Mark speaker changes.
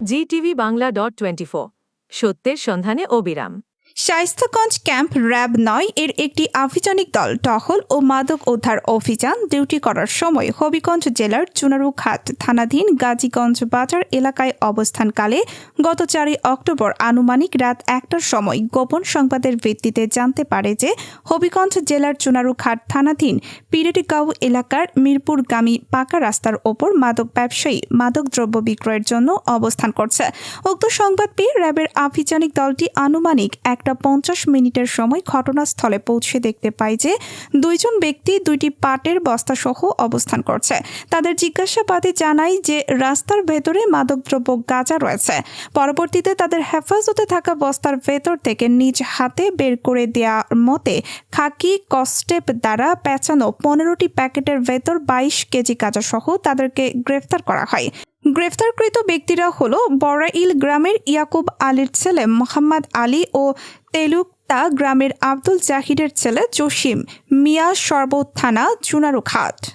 Speaker 1: Zee TV Bangla dot twenty সত্যের সন্ধানে অবিরাম।
Speaker 2: শাইস্তাগঞ্জ ক্যাম্প র্যাব নয়, এর একটি আভিযানিক দল, টহল ও মাদক উদ্ধার অভিযান ডিউটি করার সময় হবিগঞ্জ জেলার চুনারুঘাট থানাধীন গাজীগঞ্জ বাজার এলাকায় অবস্থানকালে গত চারই অক্টোবর আনুমানিক রাত একটার সময় গোপন সংবাদের ভিত্তিতে জানতে পারে যে হবিগঞ্জ জেলার চুনারুঘাট থানাধীন পিরেটিগাঁও এলাকার মিরপুরগামী পাকা রাস্তার ওপর মাদক ব্যবসায়ী মাদক দ্রব্য বিক্রয়ের জন্য অবস্থান করছে। উক্ত সংবাদ পেয়ে র্যাবের আভিযানিক দলটি আনুমানিক একটা পঞ্চাশ মিনিটের সময় ঘটনাস্থলে পৌঁছে দেখতে পায় যে দুইজন ব্যক্তি দুইটি পাটের বস্তাসহ অবস্থান করছে। তাদের জিজ্ঞাসাবাদে জানায় যে রাস্তার ভেতরে মাদকদ্রব্য গাঁজা রয়েছে। পরবর্তীতে তাদের হেফাজতে থাকা বস্তার ভেতর থেকে নিজ হাতে বের করে দেওয়ার মতে খাকি কস্টেপ দ্বারা পেঁচানো পনেরোটি প্যাকেটের ভেতর বাইশ কেজি গাঁজা সহ তাদেরকে গ্রেফতার করা হয়। গ্রেফতারকৃত ব্যক্তিরা হল বরাইল গ্রামের ইয়াকুব আলীর ছেলে মোহাম্মদ আলী ও তেলুকতা গ্রামের আব্দুল জাহিরের ছেলে জসিম মিয়া সর্বোত্থানা থানা